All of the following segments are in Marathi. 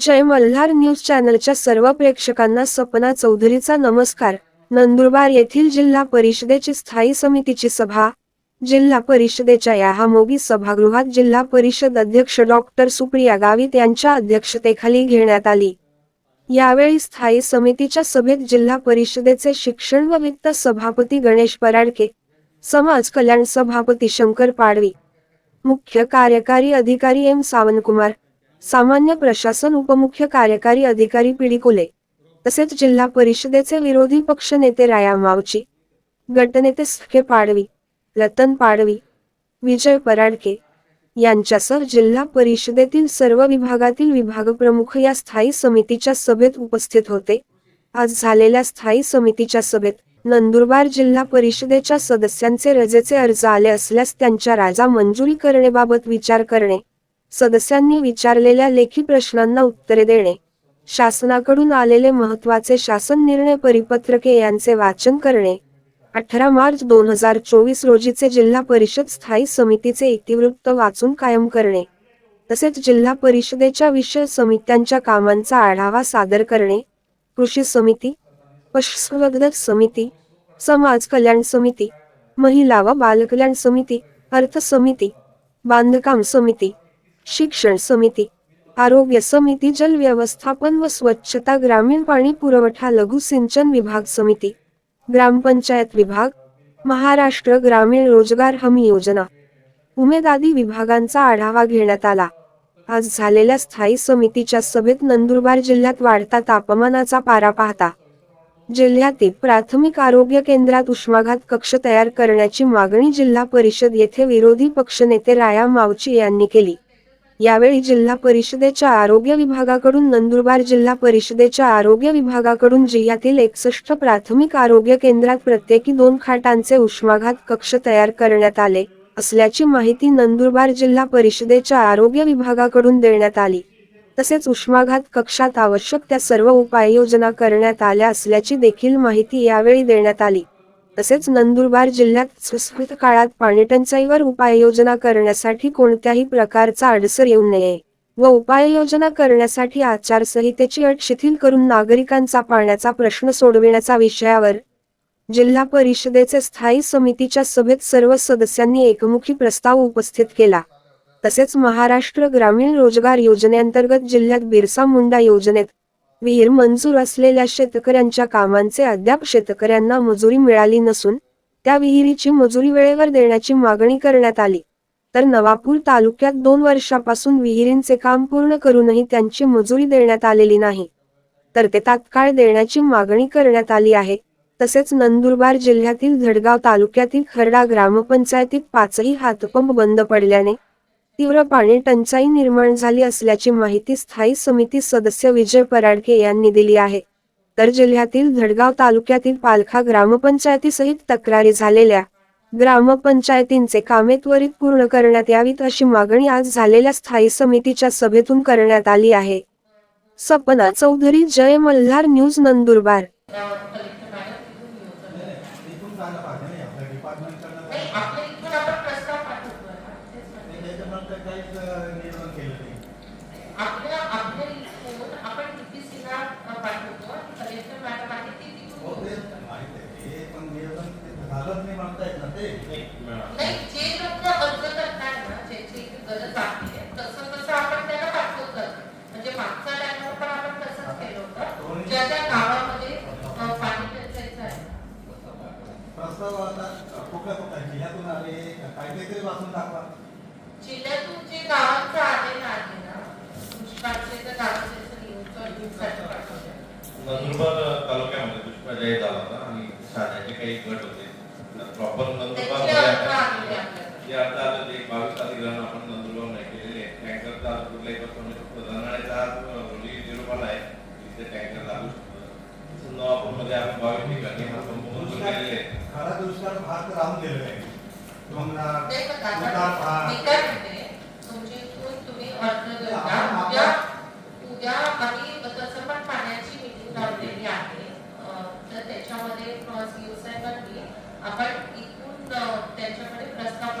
जय मल्हार न्यूज चॅनलच्या सर्व प्रेक्षकांना सपना चौधरीचा नमस्कार. नंदुरबार येथील जिल्हा परिषदेची स्थायी समितीची सभा जिल्हा परिषदेच्या या हामोगी सभागृहात जिल्हा परिषद अध्यक्ष डॉक्टर सुप्रिया गावित यांच्या अध्यक्षतेखाली घेण्यात आली. यावेळी स्थायी समितीच्या सभेत जिल्हा परिषदेचे शिक्षण व वित्त सभापती गणेश पराडके समाज कल्याण सभापती शंकर पाडवी मुख्य कार्यकारी अधिकारी एम सावंतकुमार सामान्य प्रशासन उपमुख्य कार्यकारी अधिकारी पिडिकुले तसेच जिल्हा परिषदेचे विरोधी पक्ष नेते राया मावची गटनेते सुखे पाडवी रतन पाडवी विजय पराडके यांच्यासह जिल्हा परिषदेतील सर्व विभागातील विभाग प्रमुख या स्थायी समितीच्या सभेत उपस्थित होते. आज झालेल्या स्थायी समितीच्या सभेत नंदुरबार जिल्हा परिषदेच्या सदस्यांचे रजेचे अर्ज आले असल्यास त्यांच्या राजा मंजुरी करणेबाबत विचार करणे सदस्यांनी विचारलेल्या लेखी प्रश्नांना उत्तरे देणे. शासनाकडून आलेले महत्त्वाचे शासन निर्णय परिपत्रके यांचे वाचन करणे. अठरा मार्च दोन हजार चोवीस रोजीचे जिल्हा परिषद स्थायी समितीचे इतिवृत्त वाचून कायम करणे. तसेच जिल्हा परिषदेच्या विषय समित्यांच्या कामांचा आढावा सादर करणे. कृषी समिती पशुसंवर्धक समिती समाज कल्याण समिती महिला व बालकल्याण समिती अर्थ समिती बांधकाम समिती शिक्षण समिती आरोग्य समिती जल व्यवस्थापन व स्वच्छता ग्रामीण पाणी पुरवठा लघु सिंचन विभाग समिती ग्रामपंचायत विभाग महाराष्ट्र ग्रामीण रोजगार हमी योजना. उमेदादी विभागांचा आढावा घेण्यात आला. आज झालेल्या स्थायी समितीच्या सभेत नंदुरबार जिल्ह्यात वाढता तापमानाचा पारा पाहता जिल्ह्यातील प्राथमिक आरोग्य केंद्रात उष्माघात कक्ष तयार करण्याची मागणी जिल्हा परिषद येथे विरोधी पक्षनेते राया मावची यांनी केली. यावेळी जिल्हा परिषदेच्या आरोग्य विभागाकडून नंदुरबार जिल्हा परिषदेच्या आरोग्य विभागाकडून जिल्ह्यातील एकसष्ट प्राथमिक आरोग्य केंद्रात प्रत्येकी दोन खाटांचे उष्माघात कक्ष तयार करण्यात आले असल्याची माहिती नंदुरबार जिल्हा परिषदेच्या आरोग्य विभागाकडून देण्यात आली. तसेच उष्माघात कक्षात आवश्यक त्या सर्व उपाययोजना करण्यात आल्या असल्याची देखील माहिती यावेळी देण्यात आली. तसेच नंदुरबार जिल्ह्यात सुस्कृत काळात पाणीटंचाईवर उपाययोजना करण्यासाठी कोणत्याही प्रकारचा अडसर येऊ नये व उपाययोजना करण्यासाठी आचारसंहितेची अट शिथिल करून नागरिकांचा पाण्याचा प्रश्न सोडविण्याचा विषयावर जिल्हा परिषदेचे स्थायी समितीच्या सभेत सर्व सदस्यांनी एकमुखी प्रस्ताव उपस्थित केला. तसेच महाराष्ट्र ग्रामीण रोजगार योजनेअंतर्गत जिल्ह्यात बिरसा मुंडा योजनेत विहीर मंजूर असलेल्या शेतकऱ्यांच्या कामांचे अद्याप शेतकऱ्यांना मजुरी मिळाली नसून त्या विहिरीची मजुरी वेळेवर देण्याची मागणी करण्यात आली. तर नवापूर तालुक्यात दोन वर्षापासून विहिरींचे काम पूर्ण करूनही त्यांची मजुरी देण्यात आलेली नाही. तर ते तात्काळ देण्याची मागणी करण्यात आली आहे. तसेच नंदुरबार जिल्ह्यातील धडगाव तालुक्यातील खरडा ग्रामपंचायतीत पाचही हातपंप बंद पडल्याने तीव्र पाणी टंचाई निर्माण झाली असल्याची माहिती स्थायी समिती सदस्य विजय पराडके यांनी दिली आहे. तर जिल्ह्यातील धडगाव तालुक्यातील पालखा ग्रामपंचायतीसहित तक्रारी झालेल्या ग्रामपंचायतींचे कामे त्वरित पूर्ण करण्यात यावीत अशी मागणी आज झालेल्या स्थायी समितीच्या सभेतून करण्यात आली आहे. सपना चौधरी जय मल्हार न्यूज नंदुरबार आपल्या इथून आपण प्रस्ताव पाठवतो आपल्या आपल्या इथून आपण DPC-ला पाठवतो आणि कलेक्टर मॅडम आहे ती तिथून नाही जे लोक अर्ज करतात ना ज्याची गरज आहे तसं तसं आपण त्याला पाठवतो म्हणजे मागच्या टायमाला पण आपण तसंच केलं होतं ज्या ज्या गावामध्ये अ, पाणी टंचाईचं आहे प्रस्ताव आता कुठल्या कुठल्या जिल्ह्यातून आले काय काहीतरी वाचून दाखवा. जिल्ह्यातून जे गावांचं आहे ना दुष्काळचे तर गावाचे साठी पाठवतो नंदुरबार तालुक्यामध्ये दुष्काळ जाहीर झाला होता आणि शाळेचे काही गट होते. प्रॉपर नंदुरबार जे आता आलं ते बावीस अधिग्रहण आपण नंदुरबार नाही केलेले आहे. टँकरचा आज कुठल्याही आज रोजी निरोपाला आहे तिथे टँकर लागू शकतो नवापूरमध्ये आपण बावीस ठिकाणी हा पंप केलेले खरा दुष्काळ भाग राहून गेलेला आहे डोंगराळ, नाही पण उतार दादा, भाग. मी काय म्हणते, तुमच्या इथून तुम्ही अर्ज द्या. उद्या उद्या आम्ही तसं पण पाण्याची मीटिंग लावलेली आहे अं, तर त्याच्यामध्ये सीओ साहेबांनी आपण इथून अं, त्यांच्याकडे प्रस्ताव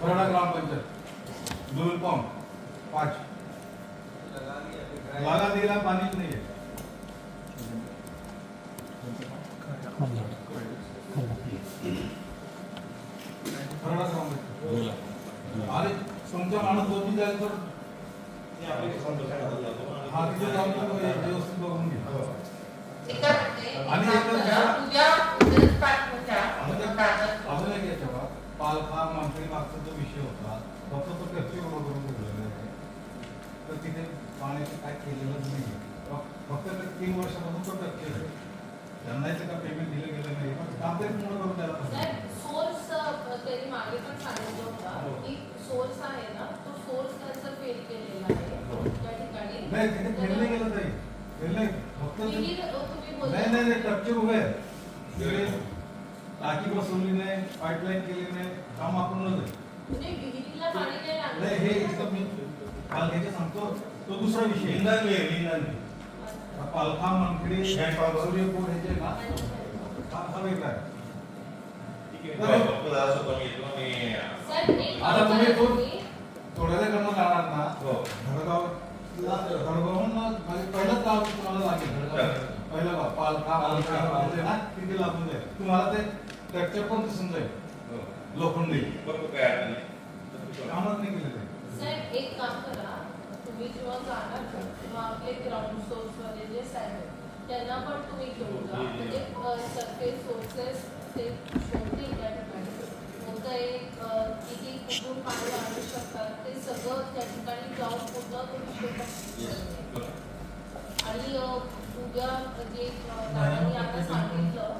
साहेब नाव लिहून घ्या खरडा ग्रामपंचायत दुल पंप पाच लागा दिला पाणीच नाहीये खरडा ग्रामपंचायत अरे तुमच्या माणूस दोन तीन जायचं तर हा तिथे जाऊन तो व्यवस्थित बघून घे ठीक आहे म्हणते. आणि एक एकच काम करा, दुसरा- उद्या उद्याच पाठवून द्या अजून एक- कागद. अजून एक याच्यावर पालखा मंत्री मागचा जो विषय होता. फक्त तो टक्के उभं करून ठेवलेला आहे तर तिथे पाण्याचं काय केलेलंच नाही. फक्त ते तीन वर्षापासून तो टक्के त्यांना काय पेमेंट दिलं गेलं नाही? पण काम तरी पूर्ण करून द्यायला पाहिजे. सोर्स त्यांनी मागे पण सांगितलं हो. होतं की सोर्स आहे ना तो सोर्स त्यांचा फेल केलेला हो. आहे त्या ठिकाणी नाही तिथे फेल नाही गेलं ताई फेल नाही. फक्त नाही नाही नाही टक्के उभे टाकी बसवली नाही पाईपलाईन केली नाही काम आपण म्हणजे नाही हे इथं मी सांगतो तो दुसरा विषय. आहे. हा पालखा. मनखडी सूर्यपूर ह्याचे ना हा हा वेगळा आहे. आता काम तुम्ही तो- तुम्ही. तोड्याकडनं जाणार ना हो. धडगाव धडगावहून म्हणजे पहिलंच गाव तुम्हाला लागेल धडगाव पहिलं गाव पालखा पालखा पालखा ना तिथे लागून जाईल? तुम्हाला ते ट्रॅक्चर पण दिसून जाईल. हो. लोखंडी. बघू काय अडचण नाही. कामच नाही आहे. साहेब एक काम करा. तुम्ही जेव्हा जाणार तेव्हा आपले ग्राउंड सोर्स वाले जे साहेब त्यांना पण तुम्ही घेऊन जा. म्हणजे सरफेस सोर्सेस ते शोधतील त्या ठिकाणी एक किती कुठून पाणी आणू शकतात ते सगळं त्या ठिकाणी जाऊन पूर्ण तुम्ही शोधा आणि उद्या जे दादांनी आता सांगितलं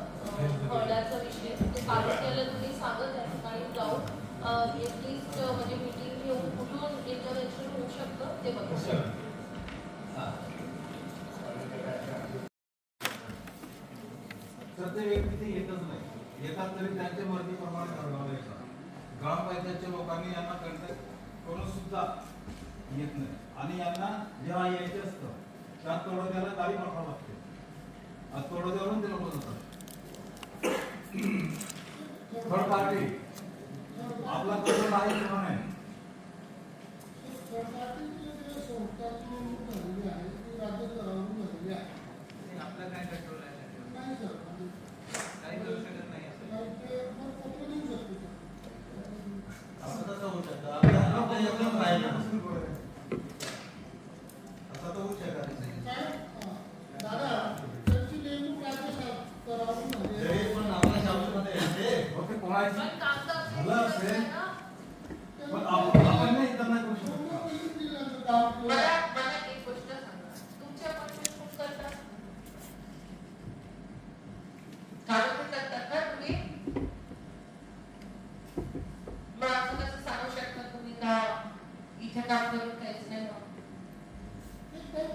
विषय ते तालुक्याला तुम्ही सांगत त्या ठिकाणी जाऊन एटलिस्ट म्हणजे मीटिंग घेऊन कुठून इंटरव्हेन्शन होऊ शकतं ते बघू तर ते व्यक्ती ते येतच नाही. येतात तरी त्यांच्या मर्जीप्रमाणे ठरवलं येतात ग्रामपंचायतच्या लोकांनी यांना कळतं करून सुद्धा येत नाही आणि यांना जेव्हा यायचं असतं त्या तोडोद्याला गाडी पाठवावं लागते. आणि तोडोद्यावरून ते लोक जातात. थर्ड पार्टी आपला तोडोदा आहे किंवा